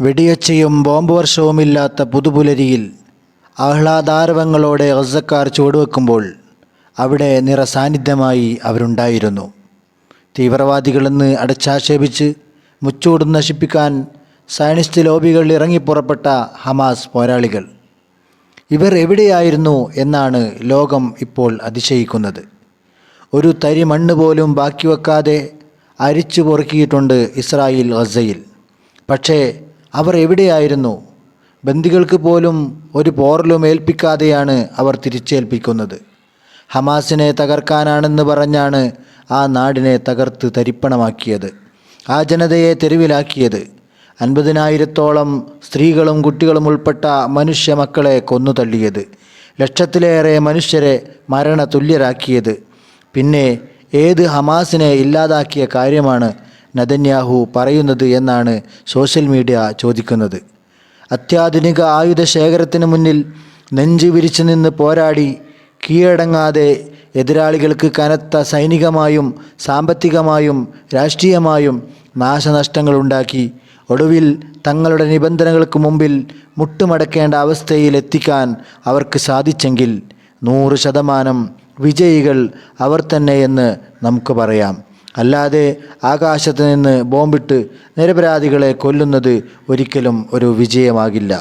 വെടിയൊച്ചയും bomb വർഷവുമില്ലാത്ത പുതുപുലരിയിൽ ആഹ്ലാദാരവങ്ങളോടെ ഗസക്കാർ ചുവടുവെക്കുമ്പോൾ അവിടെ നിറസാന്നിധ്യമായി അവരുണ്ടായിരുന്നു. തീവ്രവാദികളെന്ന് അടച്ചാക്ഷേപിച്ച് മുച്ചൂട് നശിപ്പിക്കാൻ Zionist ലോബികൾ ഇറങ്ങിപ്പുറപ്പെട്ട Hamas പോരാളികൾ. ഇവർ എവിടെയായിരുന്നു എന്നാണ് ലോകം ഇപ്പോൾ അതിശയിക്കുന്നത്. ഒരു തരി മണ്ണ് പോലും ബാക്കി വെക്കാതെ അരിച്ചു പൊറുക്കിയിട്ടുണ്ട് ഇസ്രായേൽ ഗസയിൽ പക്ഷേ അവർ എവിടെയായിരുന്നു? ബന്ദികൾക്ക് പോലും ഒരു പോറലും ഏൽപ്പിക്കാതെയാണ് അവർ തിരിച്ചേൽപ്പിക്കുന്നത്. ഹമാസിനെ തകർക്കാനാണെന്ന് പറഞ്ഞാണ് ആ നാടിനെ തകർത്ത് തരിപ്പണമാക്കിയത്. ആ ജനതയെ തെരുവിലാക്കിയത്. അൻപതിനായിരത്തോളം സ്ത്രീകളും കുട്ടികളും ഉൾപ്പെട്ട മനുഷ്യ മക്കളെ കൊന്നു തള്ളിയത് ലക്ഷത്തിലേറെ മനുഷ്യരെ മരണതുല്യരാക്കിയത്. പിന്നെ ഏത് ഹമാസിനെ ഇല്ലാതാക്കിയ കാര്യമാണ് നദന്യാഹു പറയുന്നത് എന്നാണ് സോഷ്യൽ മീഡിയ ചോദിക്കുന്നത്. അത്യാധുനിക ആയുധ ശേഖരത്തിന് മുന്നിൽ നെഞ്ചു വിരിച്ചു നിന്ന് പോരാടി കീഴടങ്ങാതെ എതിരാളികൾക്ക് കനത്ത സൈനികമായും സാമ്പത്തികമായും രാഷ്ട്രീയമായും നാശനഷ്ടങ്ങളുണ്ടാക്കി ഒടുവിൽ തങ്ങളുടെ നിബന്ധനകൾക്ക് മുമ്പിൽ മുട്ടുമടക്കേണ്ട അവസ്ഥയിൽ എത്തിക്കാൻ അവർക്ക് സാധിച്ചെങ്കിൽ നൂറ് ശതമാനം വിജയികൾ അവർ തന്നെയെന്ന് നമുക്ക് പറയാം. അല്ലാതെ ആകാശത്ത് നിന്ന് ബോംബിട്ട് നിരപരാധികളെ കൊല്ലുന്നത് ഒരിക്കലും ഒരു വിജയമാകില്ല.